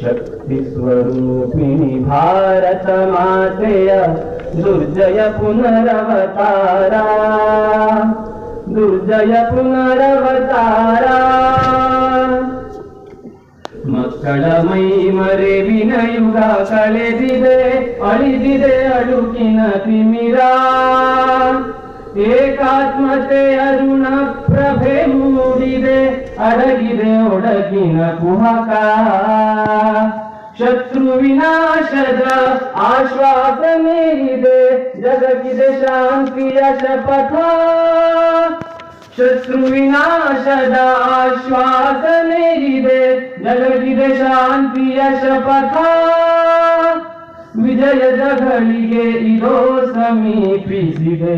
ಶಕ್ತಿ ಸ್ವರೂಪಿಣಿ ಭಾರತ ಮಾತೆಯ ದುರ್ಜಯ ಪುನರವತಾರ ದುರ್ಜಯ ಪುನರವತಾರ ಮಕ್ಕಳ ಮೈ ಮರೆವಿನ ಯುಗ ಕಳೆದಿದೆ ಅಳಿದಿದೆ ಅಡುಕಿನ ತಿಮಿರ ಏಕಾತ್ಮತೆ ಅರುಣ ಪ್ರಭೆ ಮೂಡಿದೆ ಅಡಗಿದೆ ಒಡಗಿನ ಕುಹಕ ಶತ್ರು ವಿನಾಶದ ಆಶ್ವಾಸನೆ ಇದೆ ಜಗತ್ತಿದೆ ಶಾಂತಿಯ ಶಪಥ ಶತ್ರು ವಿನಾಶದ ಆಶ್ವಾಸನೆ ಇದೆ ಜಗತ್ತಿದೆ ಶಾಂತಿಯ ಶಪಥ ವಿಜಯದ ಗಳಿಗೆ ಇದೋ ಸಮೀಪಿಸಿದೆ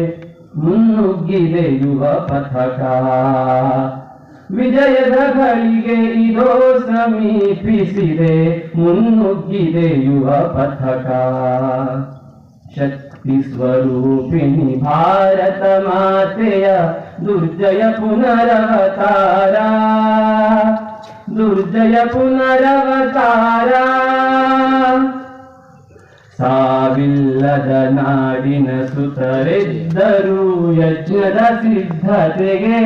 ಮುನ್ನುಗ್ಗಿದೆ ಯುವ ಪಥಕ ವಿಜಯದ ಗಳಿಗೆ ಇದೋ ಸಮೀಪಿಸಿದೆ, ಮುನ್ನುಗ್ಗಿದೆ ಯುವ ಪಥಕ. ಶಕ್ತಿ ಸ್ವರೂಪಿಣಿ ಭಾರತ ಮಾತೆಯ ದುರ್ಜಯ ಪುನರವತಾರ. ದುರ್ಜಯ ಪುನರವತಾರ. ಸಾವಿಲ್ಲದ ನಾಡಿನ ಸುತರೆದ್ದರೂ ಯಜ್ಞದ ಸಿದ್ಧತೆಗೆ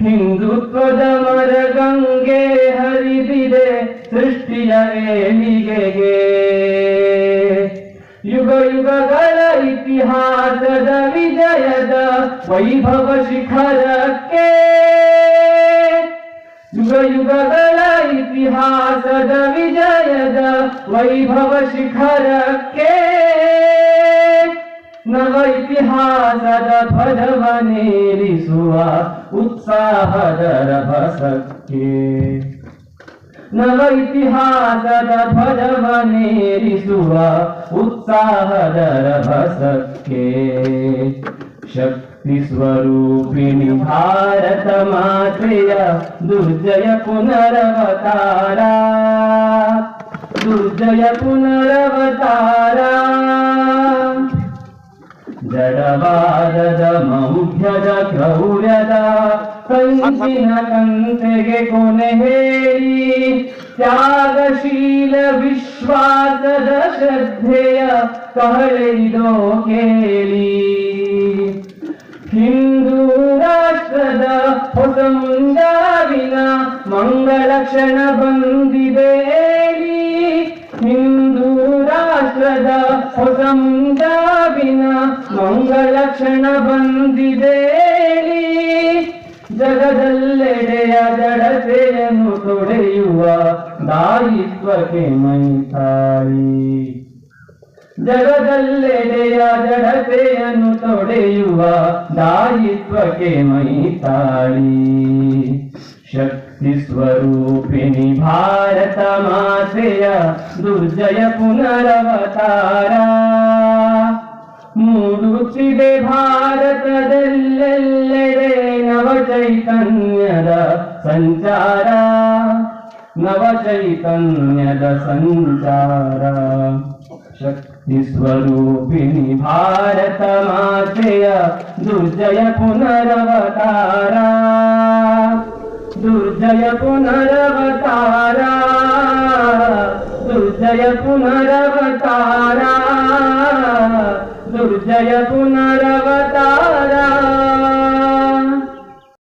ಹಿಂದುತ್ವದ ಮರ ಗಂಗೆ ಹರಿದಿದೆ ಸೃಷ್ಟಿಯ ಏಳಿಗೆಗೆ ಯುಗ ಯುಗಗಳ ಇತಿಹಾಸದ ವಿಜಯದ ವೈಭವ ಶಿಖರಕ್ಕೆ. ಯುಗ ಯುಗಗಳ ಇತಿಹಾಸದ ವಿಜಯದ ವೈಭವ ಶಿಖರಕ್ಕೆ. ನವ ಇತಿಹಾಸದ ಧ್ವಜವನೇರಿಸುವ ಉತ್ಸಾಹದ ರಭಸಕ್ಕೆ ನವ ಇತಿಹಾಸದ ಧ್ವಜವನೇರಿಸುವ ಉತ್ಸಾಹದ ರಭಸಕ್ಕೆ ಶಕ್ತಿ ಸ್ವರೂಪಿಣಿ ಭಾರತ ಮಾತೆಯ ದುರ್ಜಯ ಪುನರವತಾರ ದುರ್ಜಯ ಪುನರವತಾರ ಜಡವಾದದ ಮೌಢ್ಯದ ಕ್ರೌರ್ಯದ ಕಂಚಿನ ಕಂತೆಗೆ ಕೊನೆ ಹೇಳಿ. ತ್ಯಾಗಶೀಲ ವಿಶ್ವಾಸದ ಶ್ರದ್ಧೆಯ ಕಹಳೆಯಿದೋ ಕೇಳಿ. ಹಿಂದೂ ರಾಷ್ಟ್ರದ ಹೊಸ ಮುಂದಾವಿನ ಮಂಗಳ ಕ್ಷಣ ಬಂದಿದೆ ಹಿಂದೂ ರಾಷ್ಟ್ರದ ಹೊಸಂಗಾವಿನ ಮಂಗಳ ಕ್ಷಣ ಬಂದಿದೆ ಜಗದಲ್ಲೆಡೆಯ ಜಡತೆಯನ್ನು ತೊಡೆಯುವ ದಾಯಿತ್ವಕ್ಕೆ ಮೈತಾಳಿ ಜಗದಲ್ಲೆಡೆಯ ಜಡತೆಯನ್ನು ತೊಡೆಯುವ ದಾಯಿತ್ವಕ್ಕೆ ಮೈತಾಳಿ ಶಕ್ತಿ ಭಾರತ ಮಾತೆಯ ದುರ್ಜಯ ಪುನರವತಾರ. ಮೂಡುತ್ತಿದೆ ಭಾರತದಲ್ಲೆಲ್ಲೆಡೆ ನವ ಚೈತನ್ಯದ ಸಂಚಾರ. ನವ ಚೈತನ್ಯದ ಸಂಚಾರ. ಶಕ್ತಿ ಸ್ವರೂಪಿಣಿ ಭಾರತ ಮಾತೆಯ ದುರ್ಜಯ ಪುನರವತಾರ. ದುರ್ಜಯ ಪುನರವತಾರ ದುರ್ಜಯ ಪುನರವತಾರ ದುರ್ಜಯ ಪುನರ